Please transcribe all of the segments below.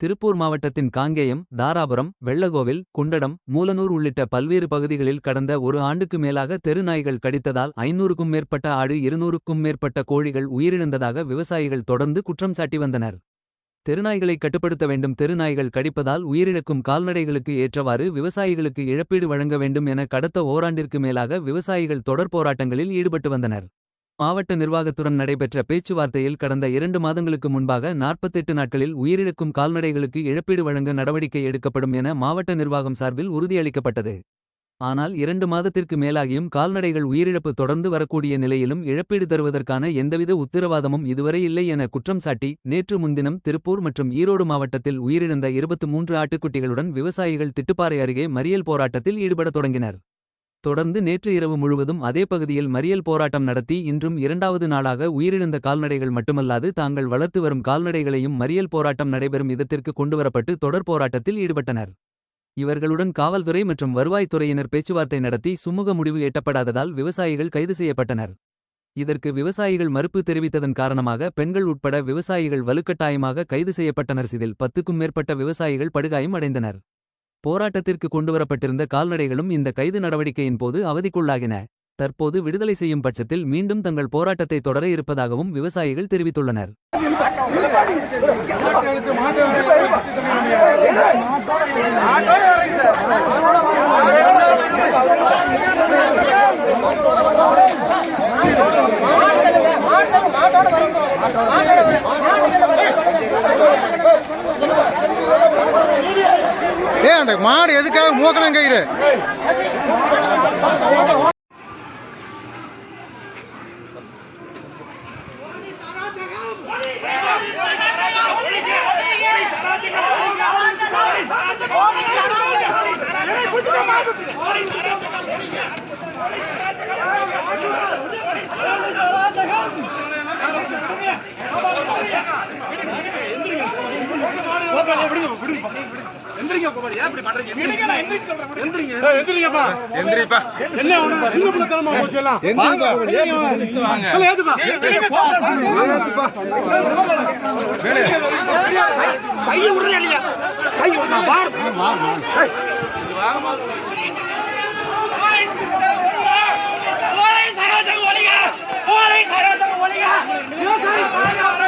திருப்பூர் மாவட்டத்தின் காங்கேயம் தாராபுரம் வெள்ளகோவில் குண்டடம் மூலனூர் உள்ளிட்ட பல்வேறு பகுதிகளில் கடந்த ஒரு ஆண்டுக்கு மேலாக தெரு நாய்கள் கடித்ததால் ஐநூறுக்கும் மேற்பட்ட ஆடு இருநூறுக்கும் மேற்பட்ட கோழிகள் உயிரிழந்ததாக விவசாயிகள் தொடர்ந்து குற்றம் சாட்டி வந்தனர். தெருநாய்களை கட்டுப்படுத்த வேண்டும் தெருநாய்கள் கடிப்பதால் உயிரிழக்கும் கால்நடைகளுக்கு ஏற்றவாறு விவசாயிகளுக்கு இழப்பீடு வழங்க வேண்டும் என கடத்த ஓராண்டிற்கு மேலாக விவசாயிகள் தொடர் போராட்டங்களில் ஈடுபட்டு வந்தனர். மாவட்ட நிர்வாகத்துடன் நடைபெற்ற பேச்சுவார்த்தையில் கடந்த இரண்டு மாதங்களுக்கு முன்பாக நாற்பத்தெட்டு நாட்களில் உயிரிழக்கும் கால்நடைகளுக்கு இழப்பீடு வழங்க நடவடிக்கை எடுக்கப்படும் என மாவட்ட நிர்வாகம் சார்பில் உறுதியளிக்கப்பட்டது. ஆனால் இரண்டு மாதத்திற்கு மேலாகியும் கால்நடைகள் உயிரிழப்பு தொடர்ந்து வரக்கூடிய நிலையிலும் இழப்பீடு தருவதற்கான எந்தவித உத்தரவாதமும் இதுவரை இல்லை என குற்றம் சாட்டி நேற்று முன்தினம் திருப்பூர் மற்றும் ஈரோடு மாவட்டத்தில் உயிரிழந்த இருபத்து மூன்று ஆட்டுக்குட்டிகளுடன் விவசாயிகள் திட்டுப்பாறை அருகே மறியல் போராட்டத்தில் ஈடுபடத் தொடங்கினர். தொடர்ந்து நேற்று இரவு முழுவதும் அதே பகுதியில் மறியல் போராட்டம் நடத்தி இன்றும் இரண்டாவது நாளாக உயிரிழந்த கால்நடைகள் மட்டுமல்லாது தாங்கள் வளர்த்து வரும் கால்நடைகளையும் மறியல் போராட்டம் நடைபெறும் இதத்திற்கு கொண்டுவரப்பட்டு தொடர் போராட்டத்தில் ஈடுபட்டனர். இவர்களுடன் காவல்துறை மற்றும் வருவாய்த்துறையினர் பேச்சுவார்த்தை நடத்தி சுமூக முடிவு எட்டப்படாததால் விவசாயிகள் கைது செய்யப்பட்டனர். இதற்கு விவசாயிகள் மறுப்பு தெரிவித்ததன் காரணமாக பெண்கள் உட்பட விவசாயிகள் வலுக்கட்டாயமாக கைது செய்யப்பட்டனர். இதில் பத்துக்கும் மேற்பட்ட விவசாயிகள் படுகாயம் அடைந்தனர். போராட்டத்திற்கு கொண்டுவரப்பட்டிருந்த கால்நடைகளும் இந்த கைது நடவடிக்கையின் போது அவதிக்குள்ளாகின. தற்போது விடுதலை செய்யும் பட்சத்தில் மீண்டும் தங்கள் போராட்டத்தை தொடர இருப்பதாகவும் விவசாயிகள் தெரிவித்துள்ளனர். ஏ அந்த மாடு எதுக்காக மூக்கணும் கயிறு எந்திரிப்பா. என்ன ஒண்ணு சின்ன பிள்ளைத்தனமா போச்சு எல்லாம்? இல்ல, ஏத்துப்பா. கையை விடுறே இல்லையா? கையை விடுறா, பார். ஏய். தமிழக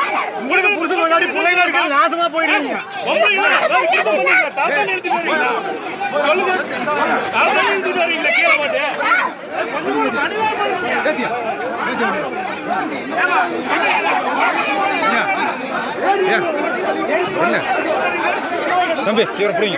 முன்னாடி பிள்ளைங்க இருக்கு நாசமா போயிடுறீங்க தம்பி இவரை பிடிங்க.